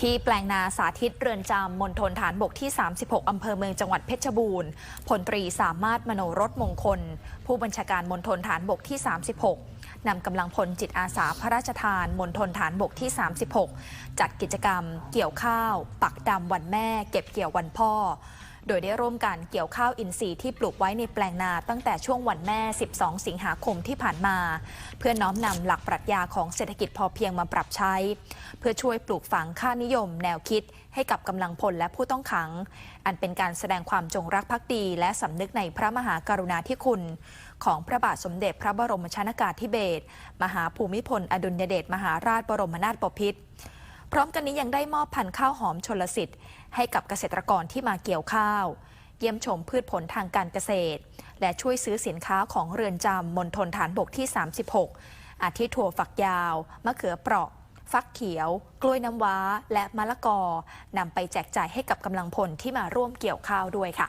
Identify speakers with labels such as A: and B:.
A: ที่แปลงนาสาธิตเรือนจำมณฑลฐานบกที่ 36 อำเภอเมืองจังหวัดเพชรบูรณ์พลตรีสามารถมโนรสมงคล ผู้บัญชาการมณฑลฐานบกที่ 36 นำกำลังพลจิตอาสาพระราชทานมณฑลฐานบกที่ 36 จัดกิจกรรม เกี่ยวข้าว ปักดำวันแม่ เก็บเกี่ยววันพ่อ โดยได้ร่วมกันเกี่ยวข้าวอินทรีย์ที่ปลูกไว้ในแปลงนาตั้งแต่ช่วงวันแม่ 12 สิงหาคมที่ผ่านมา เพื่อน้อมนำหลักปรัชญาของเศรษฐกิจพอเพียงมาปรับใช้ เพื่อช่วยปลูกฝังค่านิยม แนวคิด ให้กับกำลังพลและผู้ต้องขัง อันเป็นการแสดงความจงรักภักดี และสำนึกในพระมหากรุณาธิคุณ ของพระบาทสมเด็จพระบรมชนากาธิเบศรมหาภูมิพล อดุลยเดชมหาราชบรมนาถบพิตร พร้อมกันนี้ยังได้มอบพันธุ์ข้าวหอมชนลสิทธิ์ ให้กับเกษตรกรที่มาเกี่ยวข้าว เยี่ยมชมพืชผลทางการเกษตร และช่วยซื้อสินค้าของเรือนจำมณฑลฐานบกที่ 36 อาทิถั่วฝักยาว มะเขือเปราะ ฟักเขียว กล้วยน้ำว้า และมะละกอนำไปแจกจ่ายให้กับกำลังพลที่มาร่วมเกี่ยวข้าวด้วยค่ะ